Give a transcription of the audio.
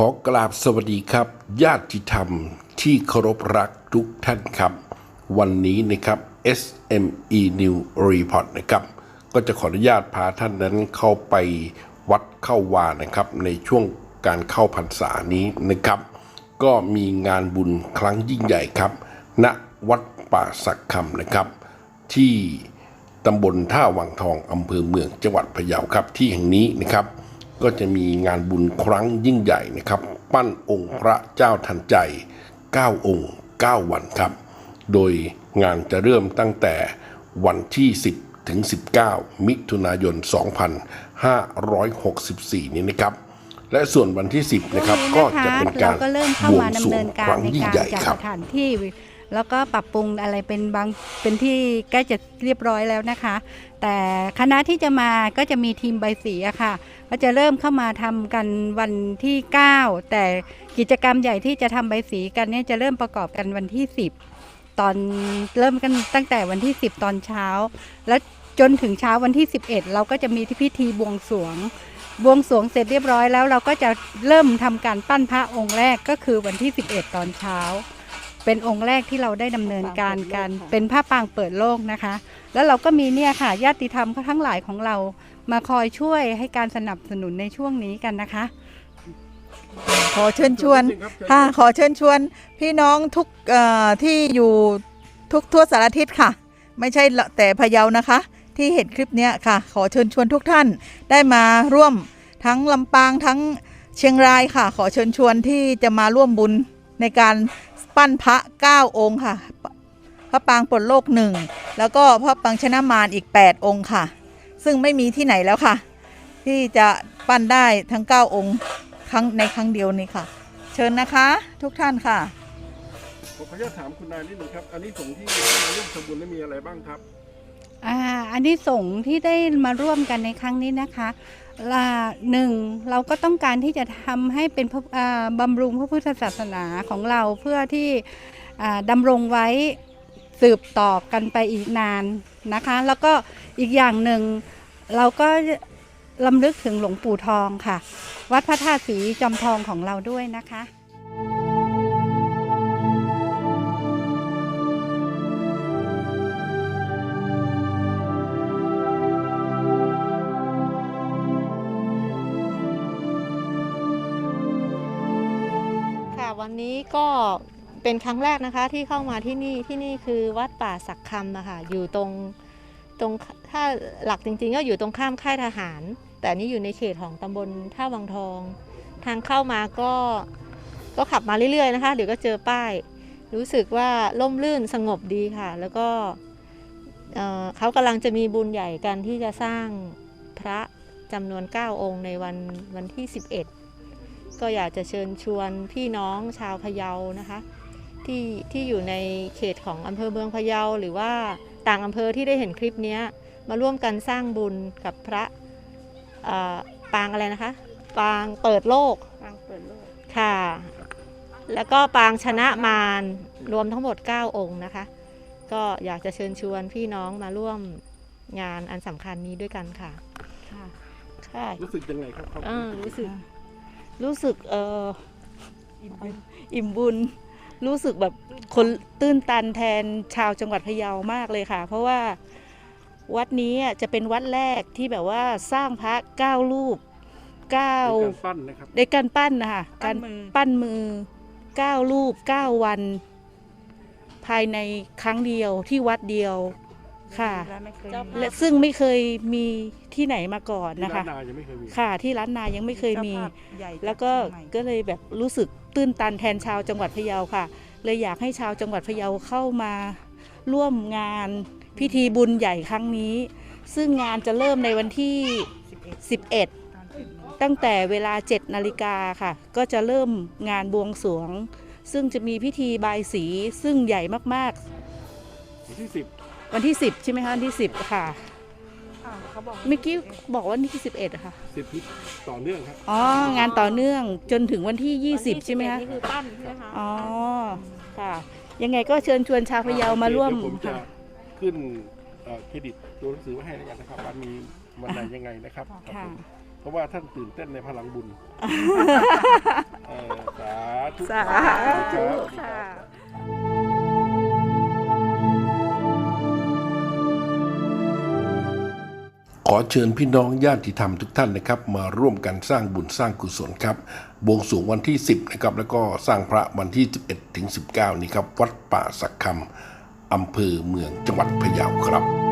ขอกราบสวัสดีครับ ญาติธรรมที่เคารพรักทุกท่านครับ วันนี้นะครับ SME New Report นะครับ ก็จะขออนุญาตพาท่านนั้นเข้าไปวัดเข้าวานะครับ ในช่วงการเข้าพรรษานี้นะครับ ก็มีงานบุญครั้งยิ่งใหญ่ครับณวัดป่าสักคำนะครับ ที่ตำบลท่าวังทองอำเภอเมืองจังหวัดพะเยาครับที่แห่งนี้นะครับ ก็จะมีงานบุญครั้งยิ่งใหญ่นะครับ ปั้นองค์พระเจ้าทันใจ 9 องค์ 9 วันครับ โดยงานจะเริ่มตั้งแต่วันที่ 10 ถึง 19 มิถุนายน 2564 นี้นะครับ และส่วนวันที่ 10 นะครับ ก็จะเป็นการเราก็เริ่มเข้าบวงมาสรดำวเนิงนกาครรั้งในยิ่งการใหญ่จัดครัสบถานที่ แล้วก็ปรับปรุงอะไรเป็นบางเป็นที่ใกล้จะเรียบร้อยแล้วนะคะ แต่คณะที่จะมาก็จะมีทีมใบสีอะค่ะ ก็จะเริ่มเข้ามาทำกันวันที่ 9 แต่กิจกรรมใหญ่ที่จะทำใบสีกันเนี่ยจะเริ่มประกอบกันวันที่ 10 ตอนเริ่มกันตั้งแต่วันที่ 10 ตอนเช้า แล้วจนถึงเช้าวันที่ 11 เราก็จะมีพิธีบวงสรวงบวงสวงเสร็จเรียบร้อยแล้วเราก็จะเริ่มทำการปั้นพระองค์แรกก็คือวันที่ 11 ตอนเช้า เป็นองค์แรกที่เราได้ดำเนินการกัน เป็นผ้าปางเปิดโลกนะคะ แล้วเราก็มีเนี่ยค่ะญาติธรรมทั้งหลายของเรามาคอยช่วยให้การสนับสนุนในช่วงนี้กันนะคะ ขอเชิญชวนค่ะขอเชิญชวน พี่น้องทุกเอ่อที่อยู่ทุกทั่วสารทิศค่ะ ไม่ใช่แต่พะเยานะคะ ที่เห็นคลิปเนี้ยค่ะ ขอเชิญชวนทุกท่านได้มาร่วมทั้งลำปางทั้งเชียงรายค่ะ ขอเชิญชวนที่จะมาร่วมบุญในการ ปั้นพระ9องค์ค่ะ พระปางปลดโลกหนึ่งแล้วก็พระปางชนะมารอีก 8 องค์ค่ะ ซึ่งไม่มีที่ไหนแล้วค่ะ ที่จะปั้นได้ทั้ง 9 องค์ครั้งในครั้งเดียวนี้ค่ะ เชิญนะคะทุกท่านค่ะผมขออนุญาตถามคุณนายนิดหนึ่งครับ อันนี้สงส์ที่มาร่วมทำบุญได้มีอะไรบ้างครับ อ่าอันนี้สงส์ที่ได้มาร่วมกันในครั้งนี้นะคะ ละหนึ่งเราก็ต้องการที่จะทำให้เป็นพระอ่าบำรุงพระพุทธศาสนาของเราเพื่อที่อ่าดำรงไว้สืบต่อกันไปอีกนานนะคะ แล้วก็อีกอย่างหนึ่งเราก็ลำลึกถึงหลวงปู่ทองค่ะ วัดพระธาตุสีจอมทองของเราด้วยนะคะ ค่ะวันนี้ก็เป็นครั้งแรกนะคะที่เข้ามาที่นี่ที่นี่คือวัดป่าสักคำนะคะอยู่ตรงตรงถ้าหลักจริง ๆ ก็อยู่ตรงข้ามค่ายทหาร แต่นี่อยู่ในเขตของตำบลท่าวังทอง ทางเข้ามาก็ก็ขับมาเรื่อยๆนะคะ เดี๋ยวก็เจอป้าย รู้สึกว่าล่มลื่นสงบดีค่ะ แล้วก็เอ่อเขากำลังจะมีบุญใหญ่กันที่จะสร้างพระจำนวน 9 องค์ในวันวันที่ 11 ก็อยากจะเชิญชวนพี่น้องชาวพะเยานะคะที่ที่อยู่ในเขตของอำเภอเมืองพะเยาหรือว่าต่างอำเภอที่ได้เห็นคลิปเนี้ยมาร่วมกันสร้างบุญกับพระเอ่อปางอะไรนะคะ ปางเปิดโลกปางเปิดโลกค่ะ แล้วก็ปางชนะมารรวมทั้งหมด 9 องค์นะคะ ก็อยากจะเชิญชวนพี่น้องมาร่วมงานอันสำคัญนี้ด้วยกันค่ะ ค่ะค่ะรู้สึกยังไงครับครับอ่ารู้สึก รู้สึกเอออิ่มบุญ รู้สึกแบบคนตื้นตันแทนชาวจังหวัดพะเยามากเลยค่ะ เพราะว่าวัดนี้อะจะเป็นวัดแรกที่แบบว่าสร้างพระเก้ารูปเก้าเป็นการปั้นนะครับในการปั้นนะคะปั้การนมือปั้นมือเก้ารูปเก้าวัน ภายในครั้งเดียวที่วัดเดียว ค่ะ และไม่เคยเจ้ามีภาพและซึ่งไม่เคยมีที่ไหนมาก่อนที่นะคะร้านนายังไม่เคยมีค่ะที่ร้านนายังไม่เคยมี เจ้าภาพใหญ่แล้วก็จากเชียงใหม่ ก็เลยแบบรู้สึกตื้นตันแทนชาวจังหวัดพะเยาค่ะ เลยอยากให้ชาวจังหวัดพะเยาเข้ามาร่วมงานพิธีบุญใหญ่ครั้งนี้ ซึ่งงานจะเริ่มในวันที่ 11ตั้งแต่เวลา 7 นาฬิกาค่ะ ก็จะเริ่มงานบวงสรวง ซึ่งจะมีพิธีบายสีซึ่งใหญ่มากวันที่สิบๆ วันที่10ใช่ไหมคะวันที่10ค่ะ อ่าเขาบอกเมื่อกี้บอกว่าวันที่11อะค่ะ สิบพิต่อเนื่องครับอ๋อ งานต่อเนื่องจนถึงวันที่20ใช่ไหมคะ นี่คือปั้นใช่ไหมคะอ๋อ ค่ะ ยังไงก็เชิญชวนชาวพะเยามาร่วมเดี๋ยผมจะขึ้นเอ่อเครดิตตัวหนังสือไว้ให้แล้วกันนะครับว่ามีวันไหนยังไงนะครับค่ะเพราะว่าท่านตื่นเต้นในพลังบุญเอ่สาธุสาธุ ครับ ค่ะ ขอเชิญพี่น้องญาติธรรมทุกท่านนะครับ มาร่วมกันสร้างบุญสร้างกุศลครับบวงสรวงวันที่ 10นะครับแล้วก็สร้างพระวันที่ 11ถึง19 นี้ครับ วัดป่าสักคำอำเภอเมืองจังหวัดพะเยาครับ